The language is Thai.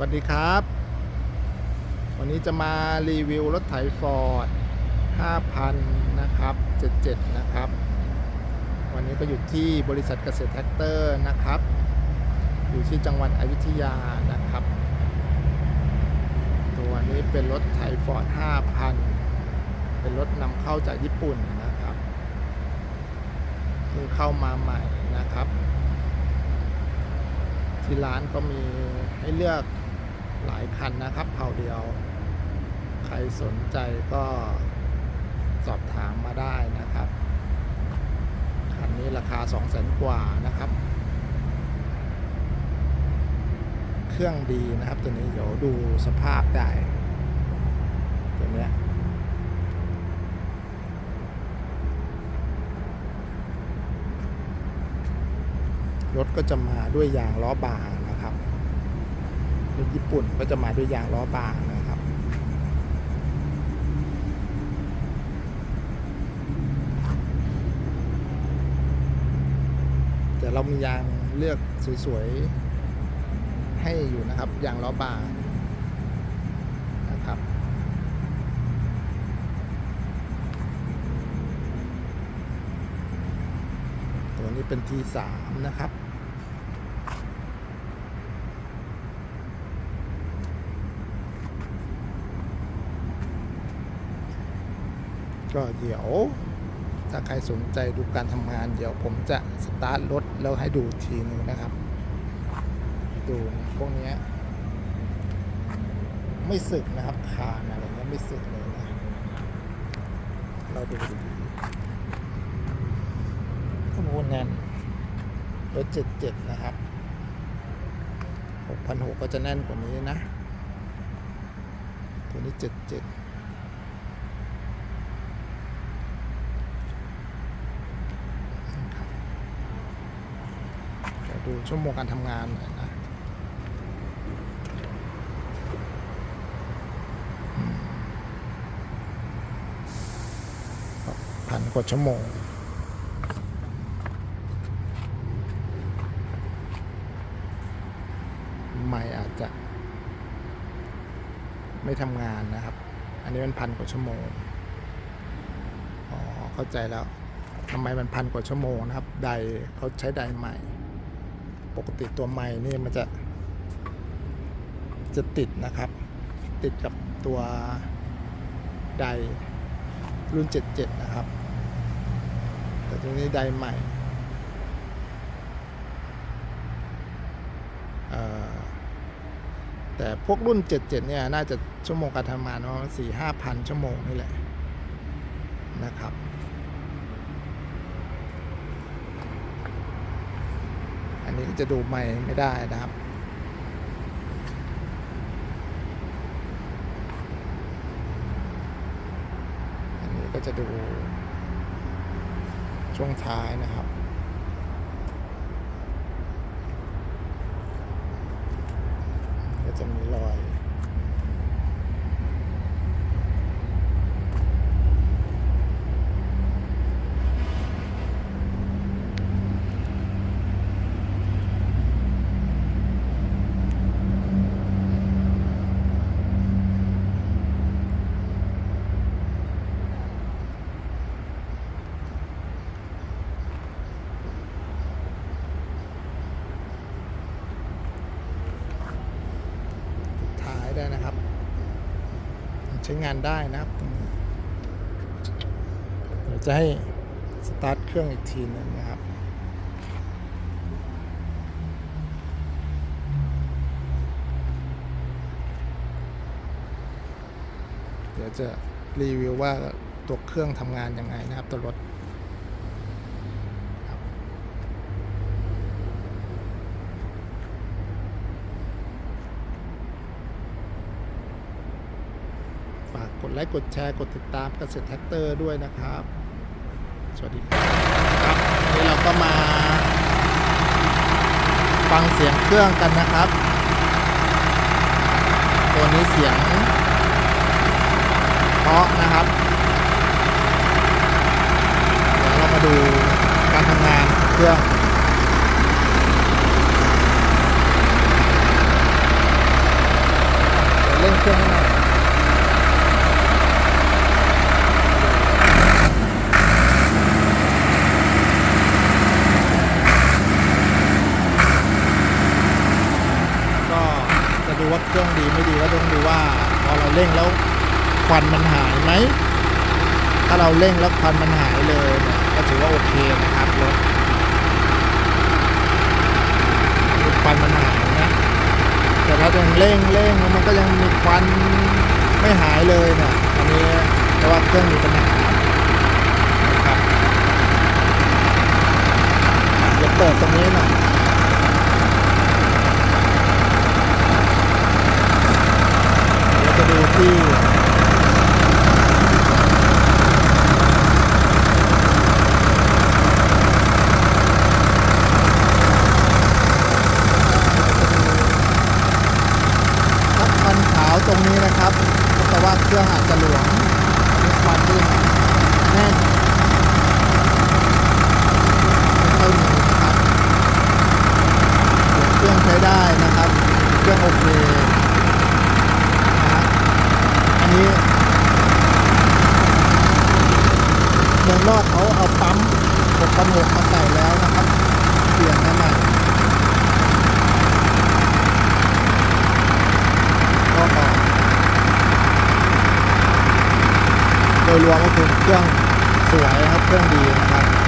วัสดีครับ วันนี้จะมารีวิวรถไถฟอร์ด5,000 นะครับ 77 นะครับ วันนี้ก็อยู่ที่บริษัทเกษตรแท็กเตอร์นะครับ อยู่ที่จังหวัดอยุธยานะครับ ตัวนี้เป็นรถไถฟอร์ด5,000 เป็นรถนำเข้าจากญี่ปุ่นนะครับเพิ่งเข้ามาใหม่นะครับที่ร้านก็มีให้เลือก หลายคันนะครับเผาเดียว ใครสนใจก็สอบถามมาได้นะครับ คันนี้ราคา2 0 0 0 0 0กว่านะครับ เครื่องดีนะครับ ตัวนี้เดี๋ยวดูสภาพได้ ตัวเนี้ยรถก็จะมาด้วยยางล้อบางน รถญี่ปุ่นก็จะมาด้วยยางล้อบางนะครับ แต่เรามียางเลือกสวยๆ ให้อยู่นะครับ ยางล้อบางนะครับตัวนี้เป็น T3 นะครับ ก็เดี๋ยวถ้าใครสนใจดูการทำงาน เดี๋ยวผมจะสตาร์ทรถแล้วให้ดูทีหนึงนะครับ ดูนะพวกนี้ไม่สึกนะครับคานอะไรเงี้ยไม่สึกเลยนะเราดูดีข้อมูลแน่นรถ77นะครับ6,600ก็จะแน่นกว่านี้นะ ตัวนี้77นะครับ ดูชั่วโมงการทำงานหน่อยนะพันกว่าชั่วโมงไม่อาจจะ ไม่ทำงานนะครับ อันนี้มันพันกว่าชั่วโมง อ๋อ เข้าใจแล้วทำไมมันพันกว่าชั่วโมงนะครับไดเขาใช้ไดใหม่ ปกติตัวใหม่นี่มันจะ จะติดนะครับ ติดกับตัวไดรุ่น 77 นะครับ แต่ตัวนี้ไดใหม่แต่พวกรุ่น 77 เนี่ย น่าจะชั่วโมงการทำงานประมาณสี่ห้าพันชั่วโมงนี่แหละนะครับ นี้ก็จะดูไม่ไม่ได้นะครับ อันนี้ก็จะดูช่วงท้ายนะครับก็จะมีรอย ท้าย ได้นะครับ ใช้งานได้นะครับตรงนี้เดี๋ยวจะให้สตาร์ทเครื่องอีกทีหนึงนะครับเดี๋ยวจะรีวิวว่าตัวเครื่องทำงานยังไงนะครับตัวรถ กดไลค์กดแชร์กดติดตามเกษตรแท็กเตอร์ด้วยนะครับ สวัสดีครับครับวันนี้เราก็มาฟังเสียงเครื่องกันนะครับ ตัวนี้เสียงเพราะนะครับเดี๋ยวเรามาดูการทำงานเครื่อง ค เครื่องให้หน่อยก็ จะดูว่าเครื่องดีไม่ดีก็ต้องดูว่าพอเราเร่งแล้วควันมันหายไหม ถ้าเราเร่งแล้วควันมันหายเลยเนี่ยก็ถือว่าโอเคนะครับรถควันมันหายนะแต่ถ้ายังเร่งเร่งแล้วมันก็ยังมีควันไม่หายเลยเนี่ยอันนี้เพราะว่าเครื่องมีปัญหานะครับเดี๋ยวเปิดตรงนี้หน่อยเดี๋ยวจะดู ที่ทับควันขาวตรงนี้นะครับแต่ว่าเครื่องอาจจะหลวมมีควันที่แน่นไม่ค่อยมีนะครับเครื่องใช้ได้นะครับ เครื่องโอเคนะฮะอันนี้เมืองนอกเขาเอาปั๊ม 6มาใส่แล้วนะครับ เปลี่ยนมาใหม่ก็พอโดยรวมก็คือเครื่องสวยนะครับ เครื่องดีนะครับ